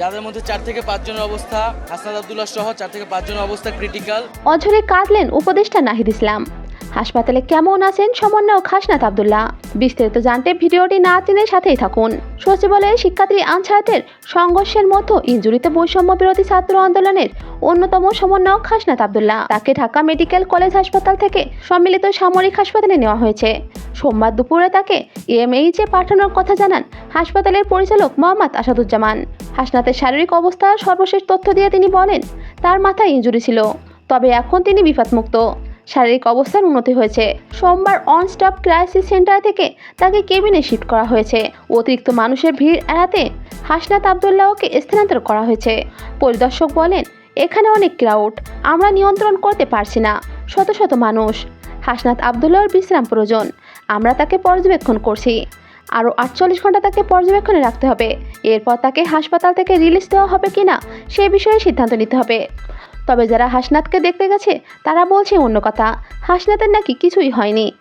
যাদের মধ্যে চার থেকে অবস্থা হাসনাদ সহ চার থেকে অবস্থা ক্রিটিক্যাল অঝরে কাঁদলেন উপদেষ্টা নাহিদ ইসলাম। হাসপাতালে কেমন আছেন সমন্বয়ক হাসনাত আবদুল্লাহ? বিস্তারিত জানতে ভিডিওটি না চিনে সাথেই থাকুন। সচিবালয়ে শিক্ষার্থী আনসারাতের সংঘর্ষের মধ্যে ইঞ্জুরিতে বৈষম্য বিরোধী ছাত্র আন্দোলনের অন্যতম সমন্বয়ক হাসনাত আবদুল্লাহ। তাকে ঢাকা মেডিকেল কলেজ হাসপাতাল থেকে সম্মিলিত সামরিক হাসপাতালে নেওয়া হয়েছে। সোমবার দুপুরে তাকে এমএইচে পাঠানোর কথা জানান হাসপাতালের পরিচালক মোহাম্মদ আসাদুজ্জামান। হাসনাতের শারীরিক অবস্থার সর্বশেষ তথ্য দিয়ে তিনি বলেন, তার মাথায় ইঞ্জুরি ছিল, তবে এখন তিনি বিপদমুক্ত শারীরিক অবস্থার উন্নতি হয়েছে। সোমবার অন স্টপ ক্রাইসিস সেন্টার থেকে তাকে কেবিনে শিফট করা হয়েছে। অতিরিক্ত মানুষের ভিড় এড়াতে হাসনাত আবদুল্লাহকে স্থানান্তর করা হয়েছে। পরিদর্শক বলেন, এখানে অনেক ক্রাউড আমরা নিয়ন্ত্রণ করতে পারছি না, শত শত মানুষ। হাসনাত আবদুল্লাহর বিশ্রাম প্রয়োজন। আমরা তাকে পর্যবেক্ষণ করছি। আরও আটচল্লিশ ঘণ্টা তাকে পর্যবেক্ষণে রাখতে হবে। এরপর তাকে হাসপাতাল থেকে রিলিজ দেওয়া হবে কি না সে বিষয়ে সিদ্ধান্ত নিতে হবে। তবে যারা হাসনাতকে দেখতে গেছে, তারা বলছে অন্য কথা। হাসনাথের নাকি কিছুই হয়নি।